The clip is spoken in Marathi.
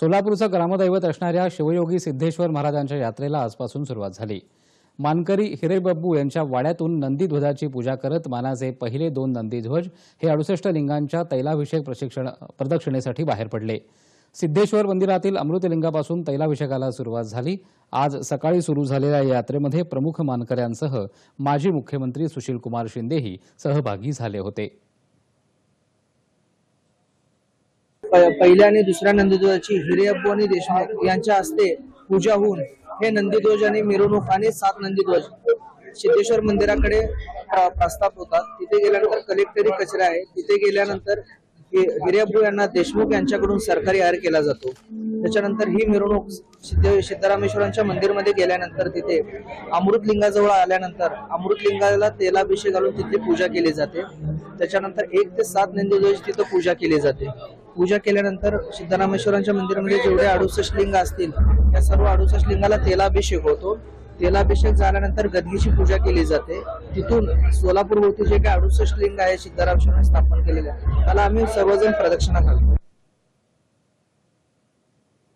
सोलापूरचं ग्रामदैवत असणाऱ्या शिवयोगी सिद्धेश्वर महाराजांच्या यात्रेला आजपासून सुरुवात झाली. मानकरी हिरेबब्बू यांच्या वाड्यातून नंदीध्वजाची पूजा करत मानाचे पहिले दोन नंदीध्वज हे अडुसष्ट लिंगांच्या तैलाभिषेक प्रशिक्षण प्रदक्षिणेसाठी बाहेर पडले. सिद्धेश्वर मंदिरातील अमृतलिंगापासून तैलाभिषेकाला सुरुवात झाली. आज सकाळी सुरू झालेल्या या यात्रेमध्ये प्रमुख मानकऱ्यांसह माजी मुख्यमंत्री सुशीलकुमार शिंदेही सहभागी झाले होते. पहिल्या आणि दुसऱ्या नंदीध्वजाची हिरेअब्बू आणि देशमुख यांच्या हस्ते पूजा होऊन हे नंदीध्वज आणि मिरवणूक आणि सात नंदीध्वज सिद्धेश्वर मंदिराकडे प्रस्ताप होता होतात. तिथे गेल्यानंतर कलेक्टरी कचरा आहे. तिथे गेल्यानंतर हिरेअब्बू यांना देशमुख यांच्याकडून सरकारी हार केला जातो. त्याच्यानंतर ही मिरवणूक सिद्ध सिद्धरामेश्वरांच्या मंदिरमध्ये गेल्यानंतर तिथे अमृतलिंगाजवळ आल्यानंतर अमृतलिंगाला तेलाभिषेक घालून तिथे पूजा केली जाते. त्याच्यानंतर एक ते सात नंदीध्वज तिथं पूजा केली जाते. पूजा केल्यानंतर सिद्धरामेश्वरांच्या मंदिरामध्ये जेवढे अडुसष्ट लिंग असतील त्या सर्व अडुसष्ट लिंगाला तेलाभिषेक होतो. तेलाभिषेक झाल्यानंतर गदगीची पूजा केली जाते. तिथून सोलापूर भोवती जे काही अडुसष्ट लिंग आहे सिद्धरामेश्वरांनी स्थापन केलेले आहे, त्याला आम्ही सर्वजण प्रदक्षिणा घालतो.